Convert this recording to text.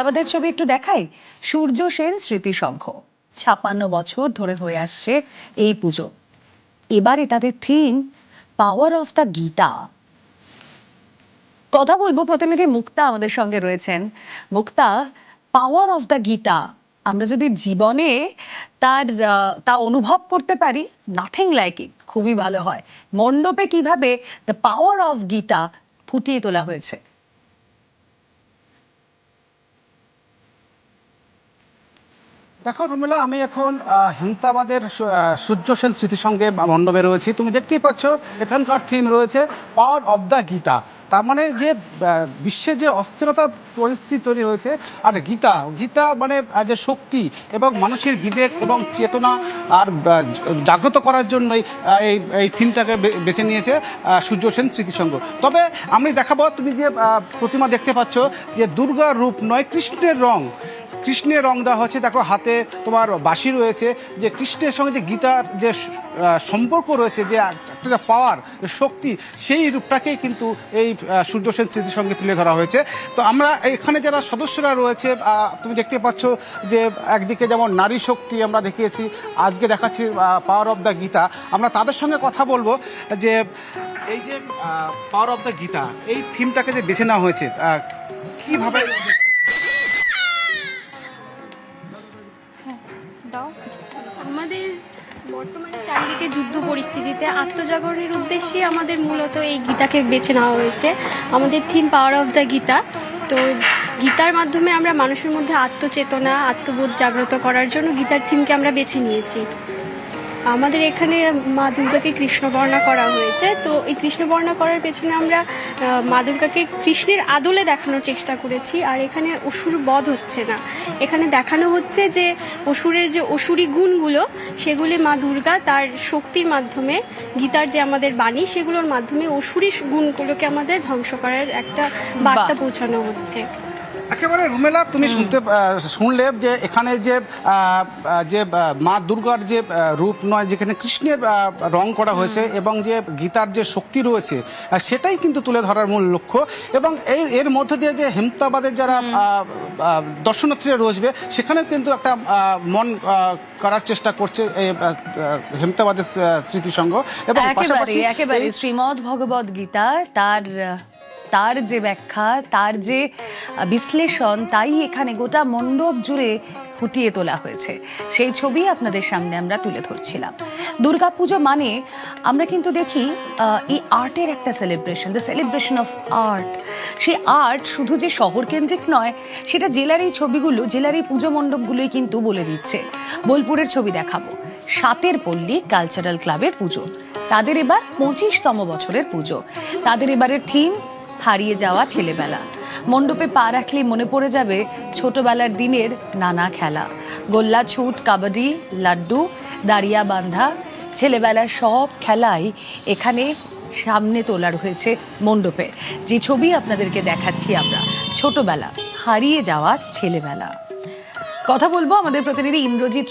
আমাদের ছবি একটু দেখাই। সূর্য সেন স্মৃতি সংঘ ছাপান্ন বছর ধরে হয়ে আসছে এই পুজো। এবারে তাদের theme power of the Gita কথা বলব প্রতিনিধি মুক্তা আমাদের সঙ্গে রয়েছেন। Mukta power of the Gita আমরা যদি জীবনে তার তা অনুভব করতে পারি নাথিং লাইক ইট খুবই ভালো হয়। মণ্ডপে কীভাবে দ্য পাওয়ার অফ গীতা ফুটিয়ে তোলা হয়েছে। দেখো রুমেলা আমি এখন আহ, হেমতাবাদের সু- আহ, সূর্য সেন স্মৃতিসংঘের মণ্ডপে রয়েছি। তুমি দেখতেই পাচ্ছ এখানকার থিম রয়েছে পাওয়ার অফ দ্য গীতা তার মানে যে বিশ্বে যে অস্থিরতা পরিস্থিতি তৈরি হয়েছে আর গীতা গীতা মানে যে শক্তি এবং মানুষের বিবেক এবং চেতনা আর জাগ্রত করার জন্যই এই এই থিমটাকে বেছে নিয়েছে সূর্য সেন স্মৃতিসংঘ তবে আমি দেখাবো তুমি যে প্রতিমা দেখতে পাচ্ছ যে দুর্গার রূপ নয় কৃষ্ণের রং। কৃষ্ণের রং দেওয়া হচ্ছে দেখো, হাতে তোমার বাঁশি রয়েছে। যে কৃষ্ণের সঙ্গে যে গীতার যে সম্পর্ক রয়েছে, যে একটা যে পাওয়ার শক্তি, সেই রূপটাকেই কিন্তু এই সূর্য সেন স্মৃতির সঙ্গে তুলে ধরা হয়েছে। তো আমরা এখানে যারা সদস্যরা রয়েছে তুমি দেখতে পাচ্ছ যে একদিকে যেমন নারী শক্তি আমরা দেখিয়েছি, আজকে দেখাচ্ছি পাওয়ার অফ দ্য গীতা। আমরা তাদের সঙ্গে কথা বলব যে এই যে পাওয়ার অফ দ্য গীতা, এই থিমটাকে যে বেছে নেওয়া হয়েছে কীভাবে আমাদের বর্তমানে চারিদিকে যুদ্ধ পরিস্থিতিতে আত্মজাগরণের উদ্দেশ্যে আমাদের মূলত এই গীতাকে বেছে নেওয়া হয়েছে। আমাদের theme power of the Gita তো গীতার মাধ্যমে আমরা মানুষের মধ্যে আত্মচেতনা, আত্মবোধ জাগ্রত করার জন্য গীতার থিমকে আমরা বেছে নিয়েছি। আমাদের এখানে মা দুর্গাকে কৃষ্ণবর্ণা করা হয়েছে। তো এই কৃষ্ণবর্ণা করার পেছনে আমরা মা দুর্গাকে কৃষ্ণের আদলে দেখানোর চেষ্টা করেছি আর এখানে অসুর বধ হচ্ছে না। এখানে দেখানো হচ্ছে যে অসুরের যে অসুরি গুণগুলো সেগুলি মা দুর্গা তার শক্তির মাধ্যমে গীতার যে আমাদের বাণী সেগুলোর মাধ্যমে অসুরি গুণগুলোকে আমাদের ধ্বংস করার একটা বার্তা পৌঁছানো হচ্ছে। একেবারে রুমেলা তুমি শুনতে শুনলে যে এখানে যে যে মা দুর্গার যে রূপ নয় যেখানে কৃষ্ণের রং করা হয়েছে এবং যে গীতার যে শক্তি রয়েছে সেটাই কিন্তু তুলে ধরার মূল লক্ষ্য এবং এই এর মধ্য দিয়ে যে হেমতাবাদের যারা দর্শনার্থীরা রসবে সেখানেও কিন্তু একটা মন করার চেষ্টা করছে হেমতাবাদের স্মৃতিসংঘ এবং একেবারে একেবারে শ্রীমদ ভগবদ গীতা তার তার যে ব্যাখ্যা, তার যে বিশ্লেষণ, তাই এখানে গোটা মণ্ডপ জুড়ে ফুটিয়ে তোলা হয়েছে। সেই ছবি আপনাদের সামনে আমরা তুলে ধরছিলাম। দুর্গাপুজো মানে আমরা কিন্তু দেখি এই আর্টের একটা celebration the celebration of art সেই আর্ট শুধু যে শহর কেন্দ্রিক নয়, সেটা জেলার এই ছবিগুলো, জেলার এই পুজো মণ্ডপগুলোই কিন্তু বলে দিচ্ছে। বোলপুরের ছবি দেখাবো। সাতের পল্লী কালচারাল ক্লাবের পুজো। তাদের এবার পঁচিশতম বছরের পুজো। তাদের এবারের থিম হারিয়ে যাওয়া ছেলেবেলা। মণ্ডপে পা রাখলে মনে পড়ে যাবে ছোটবেলার দিনের নানা খেলা। গোল্লা, ছুট, কাবাডি, লাড্ডু, দাঁড়িয়া বান্ধা, ছেলেবেলার সব খেলাই এখানে সামনে তোলা রয়েছে মণ্ডপে। যে ছবি আপনাদেরকে দেখাচ্ছি আমরা, ছোটবেলা, হারিয়ে যাওয়া ছেলেবেলা। কথা বলব আমাদের প্রতিনিধি ইন্দ্রজিৎ